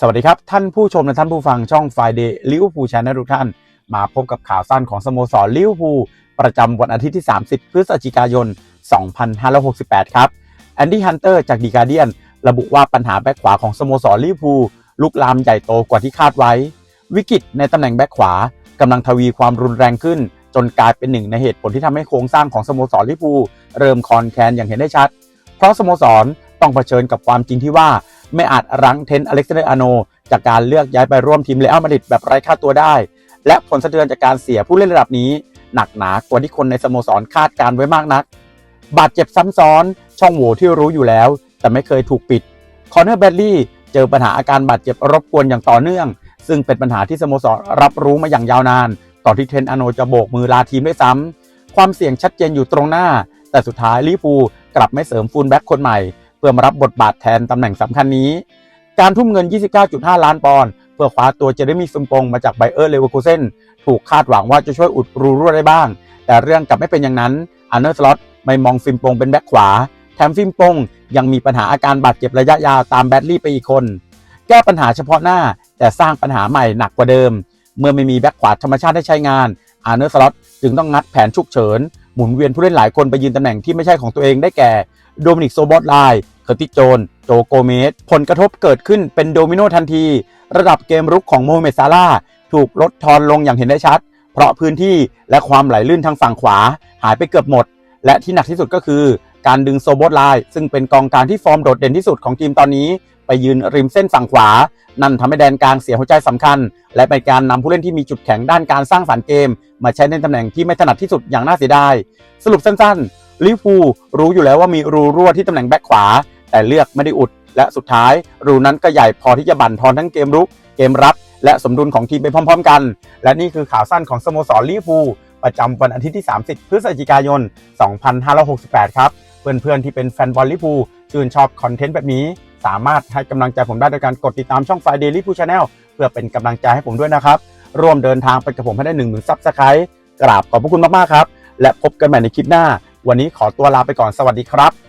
สวัสดีครับ ท่านผู้ชมและท่านผู้ฟังช่อง Friday ลิเวอร์พูลชาแนลทุกท่าน มาพบกับข่าวสั้นของสโมสรลิเวอร์พูลประจำวันอาทิตย์ที่ 30 พฤศจิกายน 2568 ครับแอนดี้ฮันเตอร์จากดีการเดียนระบุว่าปัญหาแบ็คขวาของสโมสรลิเวอร์พูลลุกลามใหญ่โตกว่าที่คาดไว้ วิกฤตในตำแหน่งแบ็คขวากำลังทวีความรุนแรงขึ้น จนกลายเป็นหนึ่งในเหตุผลที่ทำให้โครงสร้างของสโมสรลิเวอร์พูลเริ่มคลอนแคลนอย่างเห็นได้ชัด เพราะสโมสรต้องเผชิญกับความจริงที่ว่า ไม่อาจรั้งเทนต์อเล็กซานเดอร์อาโนจากการเลือกย้ายไปร่วมทีมเรอัลมาดริดแบบไร้ค่าตัวได้ และผลสะเทือนจากการเสียผู้เล่นระดับนี้ หนักหนากว่าที่คนในสโมสรคาดการไว้มากนัก บาดเจ็บซ้ำซ้อน ช่องโหว่ที่รู้อยู่แล้ว แต่ไม่เคยถูกปิดคอนเนอร์แบดลี่เจอปัญหาอาการบาดเจ็บรบกวนอย่างต่อเนื่อง ซึ่งเป็นปัญหาที่สโมสรรับรู้มาอย่างยาวนานก่อนที่เทรนต์อโนจะโบกมือลาทีมด้วยซ้ำความเสี่ยงชัดเจนอยู่ตรงหน้า แต่สุดท้ายลิเวอร์พูกลับไม่เสริมฟูลแบ็กคนใหม่ พื่อมารับบทบาทแทนตำแหน่งสำคัญนี้ การทุ่มเงิน 29.5 ล้านปอนด์เพื่อคว้าตัวเจเรมี่ฟิมปงมาจากไบเออร์เลเวอร์คูเซนถูกคาดหวังว่าจะช่วยอุดรูรั่วได้บ้าง แต่เรื่องกลับไม่เป็นอย่างนั้นอันเนอร์สล็อตไม่มองฟิมปงเป็นแบ็คขวา แถมฟิมปงยังมีปัญหาอาการบาดเจ็บระยะยาวตามแบดลี่ไปอีกคน แก้ปัญหาเฉพาะหน้า แต่สร้างปัญหาใหม่หนักกว่าเดิม เมื่อไม่มีแบ็คขวาธรรมชาติได้ใช้งานอาร์เนอร์สล็อตจึงต้องงัดแผนฉุกเฉิน หมุนเวียนผู้เล่นหลายคนไปยืนตำแหน่งที่ไม่ใช่ของตัวเองได้แก่ โดมินิกโซบอตไล เคอร์ติโจนโจโกเมสผลกระทบเกิดขึ้นเป็นโดมิโนทันที ระดับเกมรุกของโมฮัมเหม็ดซาร่าถูกลดทอนลงอย่างเห็นได้ชัด เพราะพื้นที่และความไหลลื่นทางฝั่งขวาหายไปเกือบหมด และที่หนักที่สุดก็คือ การดึงโซโบตไลซึ่งเป็นกองกลางที่ฟอร์มโดดเด่นที่สุดของทีมตอนนี้ ไปยืนริมเส้นฝั่งขวา นั่นทำให้แดนกลางเสียหัวใจสำคัญ และเป็นการนำผู้เล่นที่มีจุดแข็งด้านการสร้างสรรค์เกม มาใช้ในตำแหน่งที่ไม่ถนัดที่สุดอย่างน่าเสียดายสรุปสั้นๆลิเวอร์พูรู้อยู่แล้วว่ามีรูรั่วที่ตำแหน่งแบ็คขวา แต่เลือกไม่ได้อุด และสุดท้าย รูนั้นก็ใหญ่พอที่จะบั่นทอนทั้งเกมรุกเกมรับ และสมดุลของทีมไปพร้อม ๆ กัน และนี่คือข่าวสั้นของสโมสรลิเวอร์พูลประจำวันอาทิตย์ที่ 30 พฤศจิกายน 2568 ครับ เพื่อนๆ ที่เป็นแฟนบอลลิเวอร์พูลชื่นชอบคอนเทนต์แบบนี้ สามารถให้กำลังใจผมได้โดยการกดติดตามช่อง Friday ลิเวอร์พูลชาแนลเพื่อเป็นกำลังใจให้ผมด้วยนะครับ ร่วมเดินทางไปกับผมให้ได้1 0,000ซับสไครต์กราบขอบพระคุณมากๆครับ และพบกันใหม่ในคลิปหน้า วันนี้ขอตัวลาไปก่อนสวัสดีครับ